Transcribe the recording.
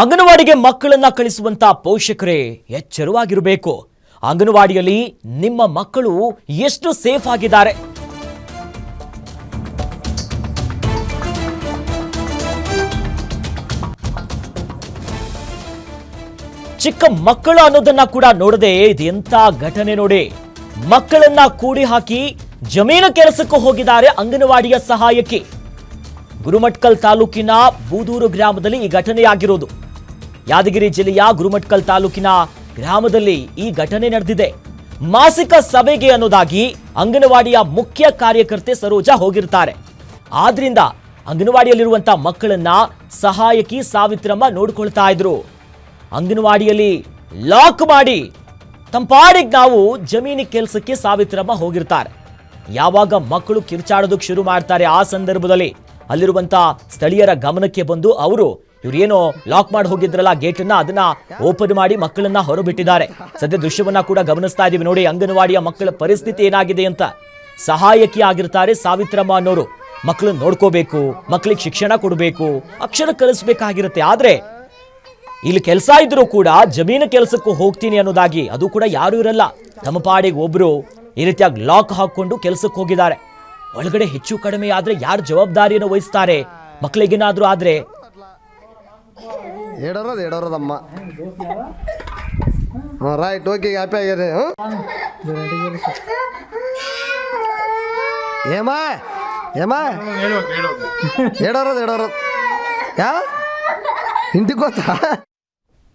ಅಂಗನವಾಡಿಗೆ ಮಕ್ಕಳನ್ನ ಕಳಿಸುವಂತ ಪೋಷಕರೇ, ಎಚ್ಚರವಾಗಿರಬೇಕು. ಅಂಗನವಾಡಿಯಲ್ಲಿ ನಿಮ್ಮ ಮಕ್ಕಳು ಎಷ್ಟು ಸೇಫ್ ಆಗಿದ್ದಾರೆ? ಚಿಕ್ಕ ಮಕ್ಕಳು ಅನ್ನೋದನ್ನ ಕೂಡ ನೋಡದೆ ಇದೆಂತ ಘಟನೆ ನೋಡಿ. ಮಕ್ಕಳನ್ನ ಕೂಡಿ ಹಾಕಿ ಜಮೀನು ಕೆಲಸಕ್ಕೂ ಹೋಗಿದ್ದಾರೆ ಅಂಗನವಾಡಿಯ ಸಹಾಯಕಿ. ಗುರುಮಟ್ಕಲ್ ತಾಲೂಕಿನ ಬೂದೂರು ಗ್ರಾಮದಲ್ಲಿ ಈ ಘಟನೆಯಾಗಿರೋದು. ಯಾದಗಿರಿ ಜಿಲ್ಲೆಯ ಗುರುಮಟ್ಕಲ್ ತಾಲೂಕಿನ ಗ್ರಾಮದಲ್ಲಿ ಈ ಘಟನೆ ನಡೆದಿದೆ. ಮಾಸಿಕ ಸಭೆಗೆ ಅನ್ನೋದಾಗಿ ಅಂಗನವಾಡಿಯ ಮುಖ್ಯ ಕಾರ್ಯಕರ್ತೆ ಸರೋಜಾ ಹೋಗಿರ್ತಾರೆ. ಆದ್ರಿಂದ ಅಂಗನವಾಡಿಯಲ್ಲಿರುವಂತ ಮಕ್ಕಳನ್ನ ಸಹಾಯಕಿ ಸಾವಿತ್ರಮ್ಮ ನೋಡ್ಕೊಳ್ತಾ ಇದ್ರು. ಅಂಗನವಾಡಿಯಲ್ಲಿ ಲಾಕ್ ಮಾಡಿ ತಂಪಾಡಿಗೆ ನಾವು ಜಮೀನಿ ಕೆಲಸಕ್ಕೆ ಸಾವಿತ್ರಮ್ಮ ಹೋಗಿರ್ತಾರೆ. ಯಾವಾಗ ಮಕ್ಕಳು ಕಿರುಚಾಡೋದಕ್ಕೆ ಶುರು ಮಾಡ್ತಾರೆ ಆ ಸಂದರ್ಭದಲ್ಲಿ ಅಲ್ಲಿರುವಂತಹ ಸ್ಥಳೀಯರ ಗಮನಕ್ಕೆ ಬಂದು ಅವರು ಇವ್ರೇನೋ ಲಾಕ್ ಮಾಡಿ ಹೋಗಿದ್ರಲ್ಲ, ಗೇಟನ್ನ ಅದನ್ನ ಓಪನ್ ಮಾಡಿ ಮಕ್ಕಳನ್ನ ಹೊರಬಿಟ್ಟಿದ್ದಾರೆ. ಸದ್ಯ ದೃಶ್ಯವನ್ನ ಕೂಡ ಗಮನಿಸ್ತಾ ಇದೀವಿ ನೋಡಿ, ಅಂಗನವಾಡಿಯ ಮಕ್ಕಳ ಪರಿಸ್ಥಿತಿ ಏನಾಗಿದೆ ಅಂತ. ಸಹಾಯಕಿ ಆಗಿರ್ತಾರೆ ಸಾವಿತ್ರಮ್ಮ ಅನ್ನೋರು. ಮಕ್ಕಳನ್ನ ನೋಡ್ಕೋಬೇಕು ಮಕ್ಕಳಿಗೆ ಶಿಕ್ಷಣ ಕೊಡಬೇಕು, ಅಕ್ಷರ ಕಲಿಸ್ಬೇಕಾಗಿರುತ್ತೆ. ಆದ್ರೆ, ಇಲ್ಲಿ ಕೆಲಸ ಇದ್ರೂ ಕೂಡ ಜಮೀನು ಕೆಲಸಕ್ಕೂ ಹೋಗ್ತೀನಿ ಅನ್ನೋದಾಗಿ ಅದು ಕೂಡ ಯಾರು ಇರಲ್ಲ. ತಮ್ಮ ಪಾಡಿಗೆ ಒಬ್ರು ಈ ರೀತಿಯಾಗಿ ಲಾಕ್ ಹಾಕೊಂಡು ಕೆಲಸಕ್ಕೆ ಹೋಗಿದ್ದಾರೆ. ಒಳಗಡೆ ಹೆಚ್ಚು ಕಡಿಮೆ ಆದ್ರೆ ಯಾರು ಜವಾಬ್ದಾರಿಯನ್ನು ವಹಿಸ್ತಾರೆ? ಮಕ್ಕಳಿಗೇನಾದ್ರೂ ಆದ್ರೆ ఏడో రోజు ఏడో రోజు అమ్మ రైట్ ఓకే హ్యాపీ అయ్యారు ఏమా? ఏమా? ఏడో రోజు ఏడో ఇంటికి వస్తా